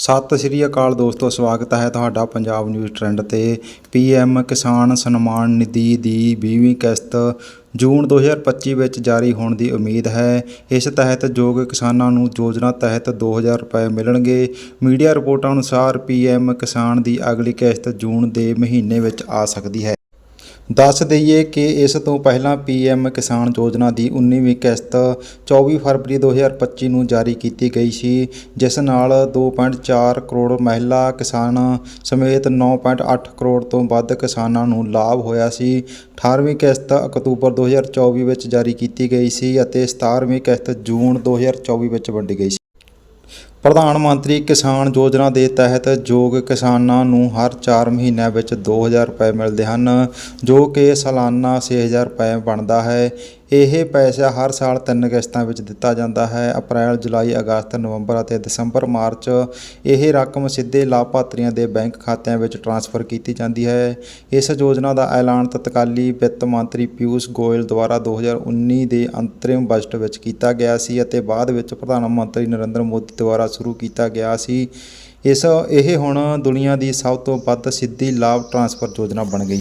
ਸਤਿ ਸ਼੍ਰੀ ਅਕਾਲ ਦੋਸਤੋ, ਸਵਾਗਤ ਹੈ ਤੁਹਾਡਾ ਪੰਜਾਬ ਨਿਊਜ਼ ਟ੍ਰੈਂਡ ਤੇ। ਪੀਐਮ ਕਿਸਾਨ ਸਨਮਾਨ ਨਿਧੀ ਦੀ 20ਵੀਂ ਕਿਸ਼ਤ ਜੂਨ 2025 ਵਿੱਚ ਜਾਰੀ ਹੋਣ ਦੀ ਉਮੀਦ ਹੈ। ਇਸ ਤਹਿਤ ਯੋਗ ਕਿਸਾਨਾਂ ਨੂੰ ਯੋਜਨਾ ਤਹਿਤ 2000 ਰੁਪਏ ਮਿਲਣਗੇ। ਮੀਡੀਆ ਰਿਪੋਰਟਾਂ ਅਨੁਸਾਰ ਪੀਐਮ ਕਿਸਾਨ ਦੀ ਅਗਲੀ ਕਿਸ਼ਤ ਜੂਨ ਦੇ ਮਹੀਨੇ ਵਿੱਚ ਆ ਸਕਦੀ ਹੈ। ਦੱਸ ਦਈਏ ਕਿ ਇਸ ਤੋਂ ਪਹਿਲਾਂ ਪੀਐਮ ਕਿਸਾਨ ਯੋਜਨਾ ਦੀ 19ਵੀਂ ਕਿਸ਼ਤ 24 ਫਰਵਰੀ 2025 ਨੂੰ ਜਾਰੀ ਕੀਤੀ ਗਈ ਸੀ, ਜਿਸ ਨਾਲ 2.4 ਕਰੋੜ ਮਹਿਲਾ ਕਿਸਾਨ ਸਮੇਤ 9.8 ਕਰੋੜ ਤੋਂ ਵੱਧ ਕਿਸਾਨਾਂ ਨੂੰ ਲਾਭ ਹੋਇਆ ਸੀ। 18ਵੀਂ ਕਿਸ਼ਤ ਅਕਤੂਬਰ 2024 ਵਿੱਚ ਜਾਰੀ ਕੀਤੀ ਗਈ ਸੀ ਅਤੇ 17ਵੀਂ ਕਿਸ਼ਤ ਜੂਨ 2024 ਵਿੱਚ ਵੰਡੀ ਗਈ ਸੀ। ਪ੍ਰਧਾਨ ਮੰਤਰੀ ਕਿਸਾਨ ਯੋਜਨਾ ਦੇ ਤਹਿਤ ਯੋਗ ਕਿਸਾਨਾਂ ਨੂੰ ਹਰ 4 ਮਹੀਨਿਆਂ ਵਿੱਚ 2000 ਰੁਪਏ ਮਿਲਦੇ ਹਨ, ਜੋ ਕਿ ਸਾਲਾਨਾ 6000 ਰੁਪਏ ਬਣਦਾ ਹੈ। ਇਹ ਪੈਸਾ ਹਰ ਸਾਲ ਤਿੰਨ ਕਿਸ਼ਤਾਂ ਵਿੱਚ ਦਿੱਤਾ ਜਾਂਦਾ ਹੈ। ਅਪ੍ਰੈਲ, ਜੁਲਾਈ, ਅਗਸਤ, ਨਵੰਬਰ ਅਤੇ ਦਸੰਬਰ, ਮਾਰਚ ਇਹ ਰਕਮ ਸਿੱਧੇ ਲਾਭਪਾਤਰੀਆਂ ਦੇ ਬੈਂਕ ਖਾਤਿਆਂ ਵਿੱਚ ਟ੍ਰਾਂਸਫਰ ਕੀਤੀ ਜਾਂਦੀ ਹੈ। ਇਸ ਯੋਜਨਾ ਦਾ ਐਲਾਨ ਤਤਕਾਲੀ ਵਿੱਤ ਮੰਤਰੀ ਪਿਊਸ਼ ਗੋਇਲ ਦੁਆਰਾ 2019 ਦੇ ਅੰਤਰਿਮ ਬਜਟ ਵਿੱਚ ਕੀਤਾ ਗਿਆ ਸੀ ਅਤੇ ਬਾਅਦ ਵਿੱਚ ਪ੍ਰਧਾਨ ਮੰਤਰੀ ਨਰਿੰਦਰ ਮੋਦੀ ਦੁਆਰਾ ਸ਼ੁਰੂ ਕੀਤਾ ਗਿਆ ਸੀ। ਇਸ, ਇਹ ਹੁਣ ਦੁਨੀਆ ਦੀ ਸਭ ਤੋਂ ਵੱਧ ਸਿੱਧੀ ਲਾਭ ਟ੍ਰਾਂਸਫਰ ਯੋਜਨਾ ਬਣ ਗਈ।